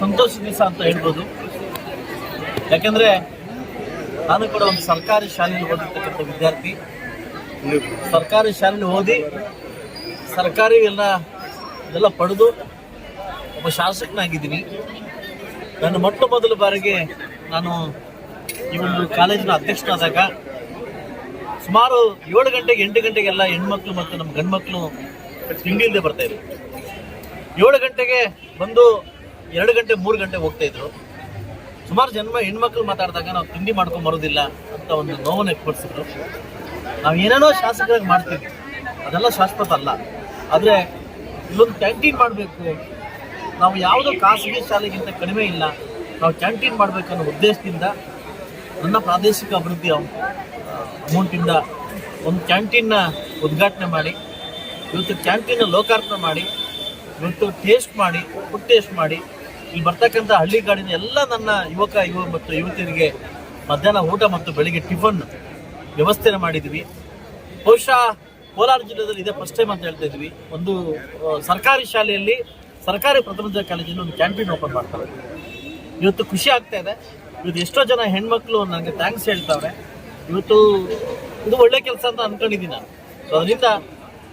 ಕೆಲಸ ಅಂತ ಹೇಳ್ಬೋದು. ಯಾಕೆಂದರೆ ನಾನು ಕೂಡ ಒಂದು ಸರ್ಕಾರಿ ಶಾಲೆಯಲ್ಲಿ ಓದಿರ್ತಕ್ಕಂಥ ವಿದ್ಯಾರ್ಥಿ. ಸರ್ಕಾರಿ ಶಾಲೆಯಲ್ಲಿ ಓದಿ ಸರ್ಕಾರಿ ಎಲ್ಲ ಇದೆಲ್ಲ ಪಡೆದು ಒಬ್ಬ ಶಾಸಕನಾಗಿದ್ದೀನಿ. ನನ್ನ ಮೊಟ್ಟ ಮೊದಲ ಬಾರಿಗೆ ನಾನು ಈ ಒಂದು ಕಾಲೇಜಿನ ಅಧ್ಯಕ್ಷನಾದಾಗ ಸುಮಾರು ಏಳು ಗಂಟೆಗೆ ಎಂಟು ಗಂಟೆಗೆಲ್ಲ ಹೆಣ್ಮಕ್ಳು ಮತ್ತು ನಮ್ಮ ಗಂಡ್ಮಕ್ಳು ಬರ್ತಾ ಇದ್ರು. ಏಳು ಗಂಟೆಗೆ ಬಂದು ಎರಡು ಗಂಟೆ, ಮೂರು ಗಂಟೆ ಹೋಗ್ತಾ ಇದ್ರು. ಸುಮಾರು ಜನ್ಮ ಹೆಣ್ಮಕ್ಳು ಮಾತಾಡಿದಾಗ ನಾವು ತಿಂಡಿ ಮಾಡ್ಕೊಂಡು ಬರೋದಿಲ್ಲ ಅಂತ ಒಂದು ನೋವನ್ನು ವ್ಯಕ್ತಪಡಿಸಿದ್ರು ನಾವು ಏನೇನೋ ಶಾಸಕರಾಗಿ ಮಾಡ್ತೀವಿ. ಅದೆಲ್ಲ ಶಾಶ್ವತ ಅಲ್ಲ. ಆದರೆ ಇಲ್ಲೊಂದು ಕ್ಯಾಂಟೀನ್ ಮಾಡಬೇಕು. ನಾವು ಯಾವುದೋ ಖಾಸಗಿ ಶಾಲೆಗಿಂತ ಕಡಿಮೆ ಇಲ್ಲ. ನಾವು ಕ್ಯಾಂಟೀನ್ ಮಾಡಬೇಕನ್ನೋ ಉದ್ದೇಶದಿಂದ ನನ್ನ ಪ್ರಾದೇಶಿಕ ಅಭಿವೃದ್ಧಿ ಅಮೌಂಟಿಂದ ಒಂದು ಕ್ಯಾಂಟೀನ್ನ ಉದ್ಘಾಟನೆ ಮಾಡಿ, ಇವತ್ತು ಕ್ಯಾಂಟೀನ್ ಲೋಕಾರ್ಪಣೆ ಮಾಡಿ, ಇವತ್ತು ಟೇಸ್ಟ್ ಮಾಡಿ, ಫುಡ್ ಟೇಸ್ಟ್ ಮಾಡಿ ಇಲ್ಲಿ ಬರ್ತಕ್ಕಂಥ ಹಳ್ಳಿಗಾಡಿನ ಎಲ್ಲ ನನ್ನ ಯುವಕ, ಯುವ ಮತ್ತು ಯುವತಿಯರಿಗೆ ಮಧ್ಯಾಹ್ನ ಊಟ ಮತ್ತು ಬೆಳಿಗ್ಗೆ ಟಿಫನ್ ವ್ಯವಸ್ಥೆನ ಮಾಡಿದ್ವಿ. ಬಹುಶಃ ಕೋಲಾರ ಜಿಲ್ಲೆಯಲ್ಲಿ ಇದೇ ಫಸ್ಟ್ ಟೈಮ್ ಅಂತ ಹೇಳ್ತಾ ಇದ್ವಿ. ಒಂದು ಸರ್ಕಾರಿ ಶಾಲೆಯಲ್ಲಿ ಸರ್ಕಾರಿ ಪ್ರಥಮ ಕಾಲೇಜಿನಲ್ಲಿ ಒಂದು ಕ್ಯಾಂಟೀನ್ ಓಪನ್ ಮಾಡ್ತಾರೆ. ಇವತ್ತು ಖುಷಿ ಆಗ್ತಾ ಇದೆ. ಇವತ್ತು ಎಷ್ಟೋ ಜನ ಹೆಣ್ಮಕ್ಳು ನನಗೆ ಥ್ಯಾಂಕ್ಸ್ ಹೇಳ್ತಾವೆ ಇವತ್ತು ಇದು ಒಳ್ಳೆ ಕೆಲಸ ಅಂತ ಅನ್ಕೊಂಡಿದ್ದೀನಿ ನಾನು. ಸೊ ಅದರಿಂದ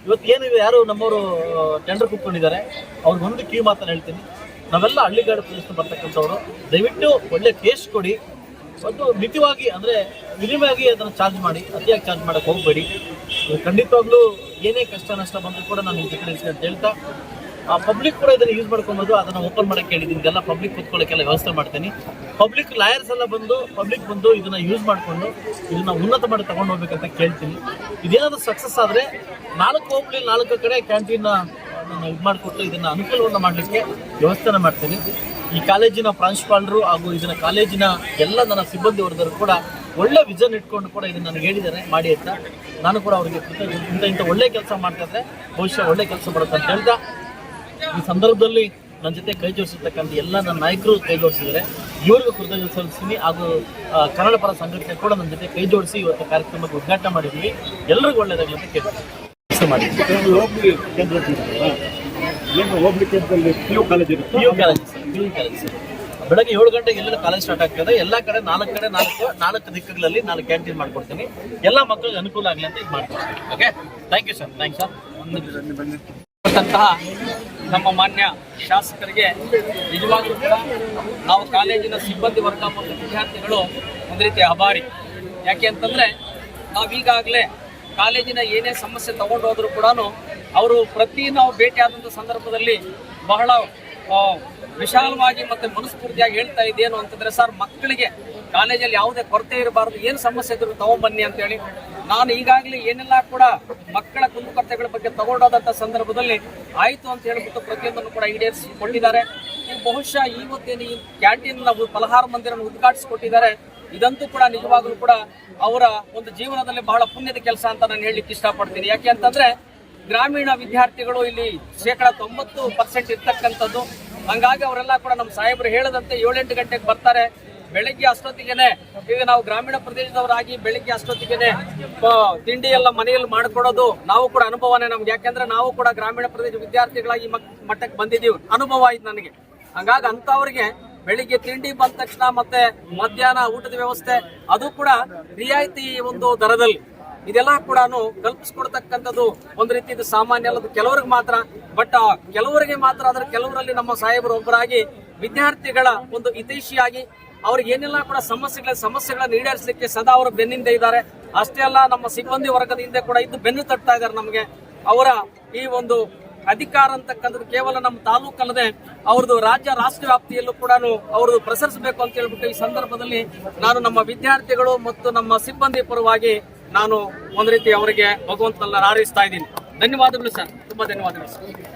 ಇವತ್ತು ಏನು, ಯಾರು ನಮ್ಮವರು ಟೆಂಡರ್ ಕುತ್ಕೊಂಡಿದ್ದಾರೆ ಅವ್ರಿಗೊಂದು ಕ್ಯೂ ಮಾತನ್ನು ಹೇಳ್ತೀನಿ. ನಾವೆಲ್ಲ ಹಳ್ಳಿಗಾಡು ಪ್ರದೇಶ ಬರ್ತಕ್ಕಂಥವ್ರು, ದಯವಿಟ್ಟು ಒಳ್ಳೆ ಟೇಸ್ಟ್ ಕೊಡಿ. ಒಂದು ಮಿತಿವಾಗಿ ಅಂದರೆ ಮಿನಿಮಾಗಿ ಅದನ್ನು ಚಾರ್ಜ್ ಮಾಡಿ, ಅತಿಯಾಗಿ ಚಾರ್ಜ್ ಮಾಡೋಕ್ಕೆ ಹೋಗಬೇಡಿ. ಖಂಡಿತವಾಗ್ಲೂ ಏನೇ ಕಷ್ಟ ನಷ್ಟ ಬಂದರೂ ಕೂಡ ನಾನು ನಿಮ್ಮ ಜೊತೆ ಅಂತ ಹೇಳ್ತಾ, ಆ ಪಬ್ಲಿಕ್ ಕೂಡ ಇದನ್ನು ಯೂಸ್ ಮಾಡ್ಕೊಬೋದು ಅದನ್ನು ಓಪನ್ ಮಾಡೋಕ್ಕೆ ಹೇಳಿದ್ದೀನಿ. ಇದೆಲ್ಲ ಪಬ್ಲಿಕ್ ಕೂತ್ಕೊಳ್ಳೋಕ್ಕೆಲ್ಲ ವ್ಯವಸ್ಥೆ ಮಾಡ್ತೀನಿ. ಪಬ್ಲಿಕ್ ಲಾಯರ್ಸ್ ಎಲ್ಲ ಬಂದು ಪಬ್ಲಿಕ್ ಬಂದು ಇದನ್ನು ಯೂಸ್ ಮಾಡಿಕೊಂಡು, ಇದನ್ನು ಉನ್ನತ ಮಾಡಿ ತಗೊಂಡು ಹೋಗ್ಬೇಕಂತ ಕೇಳ್ತೀನಿ. ಇದೇನಾದರೂ ಸಕ್ಸಸ್ ಆದರೆ ನಾಲ್ಕು ಹೋಗ್ಲಿ ನಾಲ್ಕು ಕಡೆ ಕ್ಯಾಂಟೀನ್ ನಾನು ಇದು ಮಾಡಿಕೊಟ್ಟು ಇದನ್ನ ಅನುಕೂಲವನ್ನು ಮಾಡಲಿಕ್ಕೆ ವ್ಯವಸ್ಥೆನ ಮಾಡ್ತೀನಿ ಈ ಕಾಲೇಜಿನ ಪ್ರಾಂಶುಪಾಲರು ಹಾಗೂ ಇದನ್ನ ಕಾಲೇಜಿನ ಎಲ್ಲ ನನ್ನ ಸಿಬ್ಬಂದಿ ವರ್ಗರು ಕೂಡ ಒಳ್ಳೆ ವಿಜನ್ ಇಟ್ಕೊಂಡು ಕೂಡ ಇದನ್ನ ನನಗೆ ಹೇಳಿದ್ದಾರೆ, ಮಾಡಿ ಅಂತ. ನಾನು ಕೂಡ ಅವರಿಗೆ ಇಂಥ ಇಂಥ ಒಳ್ಳೆ ಕೆಲಸ ಮಾಡ್ತಿದ್ರೆ ಬಹುಶಃ ಒಳ್ಳೆ ಕೆಲಸ ಬರುತ್ತೆ ಅಂತ ಹೇಳ್ತಾ, ಈ ಸಂದರ್ಭದಲ್ಲಿ ನನ್ನ ಜೊತೆ ಕೈ ಜೋಡಿಸಿರ್ತಕ್ಕಂಥ ಎಲ್ಲ ನನ್ನ ನಾಯಕರು ಕೈ ಜೋಡಿಸಿದ್ದಾರೆ. ಇವ್ರಿಗೂ ಕೃತಜ್ಞತೆ ಸಲ್ಲಿಸ್ತೀನಿ ಹಾಗೂ ಕನ್ನಡ ಪರ ಸಂಘಟನೆ ಕೂಡ ನನ್ನ ಜೊತೆ ಕೈ ಜೋಡಿಸಿ ಇವತ್ತು ಕಾರ್ಯಕ್ರಮಕ್ಕೆ ಉದ್ಘಾಟನೆ ಮಾಡಿದ್ವಿ ಎಲ್ರಿಗೂ ಒಳ್ಳೆಯದಾಗಲಿ ಅಂತ ಕೇಳ್ತೀನಿ ಮಾಡಿ. ಹೋಗ್ಲಿ ಕೇಂದ್ರ ಅಂತಿರಲ್ಲ, ಏನು ಹೋಗ್ಲಿ ಕೇಂದ್ರದಲ್ಲಿ ಪಿ ಯು ಕಾಲೇಜ್ ಇರುತ್ತೆ. P U college P U college ಬೆಳಗ್ಗೆ ಏಳು ಗಂಟೆಗೆ ಎಲ್ಲೆಲ್ಲ ಕಾಲೇಜ್ ಸ್ಟಾರ್ಟ್ ಆಗ್ತದೆ. ಎಲ್ಲ ಕಡೆ ನಾಲ್ಕು ಕಡೆ ನಾಲ್ಕು ನಾಲ್ಕು ದಿಕ್ಕುಗಳಲ್ಲಿ ನಾನು ಕ್ಯಾಂಟೀನ್ ಮಾಡ್ಕೊಡ್ತೀನಿ. ಎಲ್ಲ ಮಕ್ಕಳಿಗೆ ಅನುಕೂಲ ಆಗಲಿ ಅಂತ ಇದು ಮಾಡ್ಕೊಡ್ತೀನಿ. Okay thank you sir thanks sir ಅಂತಹ ನಮ್ಮ ಮಾನ್ಯ ಶಾಸಕರಿಗೆ ನಿಜವಾಗ್ಲೂ ಕೂಡ ನಾವು ಕಾಲೇಜಿನ ಸಿಬ್ಬಂದಿ ವರ್ಗ ಮತ್ತು ವಿದ್ಯಾರ್ಥಿಗಳು ಒಂದು ರೀತಿ ಆಭಾರಿ ಯಾಕೆ ಅಂತಂದರೆ ನಾವೀಗಾಗಲೇ ಕಾಲೇಜಿನ ಏನೇ ಸಮಸ್ಯೆ ತಗೊಂಡು ಹೋದರೂ ಕೂಡ ಅವರು ಪ್ರತಿ ನಾವು ಭೇಟಿಯಾದಂಥ ಸಂದರ್ಭದಲ್ಲಿ ಬಹಳ ವಿಶಾಲವಾಗಿ ಮತ್ತು ಮನಸ್ಫೂರ್ತಿಯಾಗಿ ಹೇಳ್ತಾ ಇದ್ದೇನು ಅಂತಂದರೆ, ಸರ್, ಮಕ್ಕಳಿಗೆ ಕಾಲೇಜಲ್ಲಿ ಯಾವುದೇ ಕೊರತೆ ಇರಬಾರ್ದು, ಏನು ಸಮಸ್ಯೆ ಇದ್ರು ತಗೊಂಬನ್ನಿ ಅಂತೇಳಿ. ನಾನು ಈಗಾಗಲೇ ಏನೆಲ್ಲ ಕೂಡ ಮಕ್ಕಳ ಕುಂದುಕೊರತೆಗಳ ಬಗ್ಗೆ ತಗೊಂಡೋದಂಥ ಸಂದರ್ಭದಲ್ಲಿ ಆಯಿತು ಅಂತ ಹೇಳ್ಬಿಟ್ಟು ಪ್ರತಿಯೊಂದನ್ನು ಕೂಡ ಈಡೇರಿಸಿಕೊಂಡಿದ್ದಾರೆ. ಬಹುಶಃ ಇವತ್ತೇನು ಈ ಕ್ಯಾಂಟೀನ್ ಫಲಹಾರ ಮಂದಿರನ್ನು ಉದ್ಘಾಟಿಸಿಕೊಟ್ಟಿದ್ದಾರೆ. ಇದಂತೂ ಕೂಡ ನಿಜವಾಗ್ಲೂ ಕೂಡ ಅವರ ಒಂದು ಜೀವನದಲ್ಲಿ ಬಹಳ ಪುಣ್ಯದ ಕೆಲಸ ಅಂತ ನಾನು ಹೇಳಲಿಕ್ಕೆ ಇಷ್ಟಪಡ್ತೀನಿ. ಯಾಕೆ ಅಂತಂದ್ರೆ ಗ್ರಾಮೀಣ ವಿದ್ಯಾರ್ಥಿಗಳು ಇಲ್ಲಿ ಶೇಕಡ ತೊಂಬತ್ತು ಪರ್ಸೆಂಟ್ ಇರ್ತಕ್ಕಂಥದ್ದು. ಹಂಗಾಗಿ ಅವರೆಲ್ಲ ಕೂಡ ನಮ್ಮ ಸಾಹೇಬರು ಹೇಳದಂತೆ ಏಳೆಂಟು ಗಂಟೆಗೆ ಬರ್ತಾರೆ. ಬೆಳಗ್ಗೆ ಅಷ್ಟೊತ್ತಿಗೆನೆ ಈಗ ನಾವು ಗ್ರಾಮೀಣ ಪ್ರದೇಶದವರಾಗಿ ಬೆಳಗ್ಗೆ ಅಷ್ಟೊತ್ತಿಗೆನೆ ತಿಂಡಿ ಎಲ್ಲ ಮನೆಯಲ್ಲಿ ಮಾಡಿಕೊಡೋದು ನಾವು ಕೂಡ ಅನುಭವನೇ ನಮ್ಗೆ. ಯಾಕೆಂದ್ರೆ ನಾವು ಕೂಡ ಗ್ರಾಮೀಣ ಪ್ರದೇಶ ವಿದ್ಯಾರ್ಥಿಗಳಾಗಿ ಮಟ್ಟಕ್ಕೆ ಬಂದಿದ್ದೀವಿ. ಅನುಭವ ಆಯ್ತು ನನಗೆ. ಹಂಗಾಗಿ ಅಂತವ್ರಿಗೆ ಬೆಳಿಗ್ಗೆ ತಿಂಡಿ ಬಂದ ತಕ್ಷಣ ಮತ್ತೆ ಮಧ್ಯಾಹ್ನ ಊಟದ ವ್ಯವಸ್ಥೆ, ಅದು ಕೂಡ ರಿಯಾಯಿತಿ ಒಂದು ದರದಲ್ಲಿ. ಇದೆಲ್ಲ ಕೂಡ ಕಲ್ಪಿಸ್ಕೊಡ್ತಕ್ಕಂಥದ್ದು ಒಂದು ರೀತಿ ಇದು ಸಾಮಾನ್ಯ ಅಲ್ಲದು ಕೆಲವರಿಗೆ ಮಾತ್ರ. ಬಟ್ ಕೆಲವರಿಗೆ ಮಾತ್ರ ಅದರ ಕೆಲವರಲ್ಲಿ ನಮ್ಮ ಸಾಹೇಬರು ಒಬ್ಬರಾಗಿ ವಿದ್ಯಾರ್ಥಿಗಳ ಒಂದು ಹಿತೈಷಿಯಾಗಿ ಅವ್ರಿಗೆ ಏನೆಲ್ಲ ಕೂಡ ಸಮಸ್ಯೆಗಳ, ಸಮಸ್ಯೆಗಳನ್ನ ಈಡೇರಿಸಲಿಕ್ಕೆ ಸದಾ ಅವರು ಬೆನ್ನಿಂದ ಇದ್ದಾರೆ. ಅಷ್ಟೇ ಅಲ್ಲ, ನಮ್ಮ ಸಿಬ್ಬಂದಿ ವರ್ಗದ ಹಿಂದೆ ಕೂಡ ಇದ್ದು ಬೆನ್ನು ತಟ್ತಾ ಇದ್ದಾರೆ ನಮಗೆ. ಅವರ ಈ ಒಂದು ಅಧಿಕಾರ ಅಂತಕ್ಕಂಥದ್ದು ಕೇವಲ ನಮ್ಮ ತಾಲೂಕು ಅಲ್ಲದೆ ಅವ್ರದ್ದು ರಾಜ್ಯ ರಾಷ್ಟ್ರ ವ್ಯಾಪ್ತಿಯಲ್ಲೂ ಕೂಡ ಅವ್ರದ್ದು ಪ್ರಸರಿಸಬೇಕು ಅಂತ ಹೇಳ್ಬಿಟ್ಟು ಈ ಸಂದರ್ಭದಲ್ಲಿ ನಾನು ನಮ್ಮ ವಿದ್ಯಾರ್ಥಿಗಳು ಮತ್ತು ನಮ್ಮ ಸಿಬ್ಬಂದಿ ಪರವಾಗಿ ನಾನು ಒಂದು ರೀತಿ ಅವರಿಗೆ ಭಗವಂತನಲ್ಲ ಹಾರೈಸ್ತಾ ಇದ್ದೀನಿ. ಧನ್ಯವಾದಗಳು ಸರ್. ತುಂಬಾ ಧನ್ಯವಾದಗಳು ಸರ್.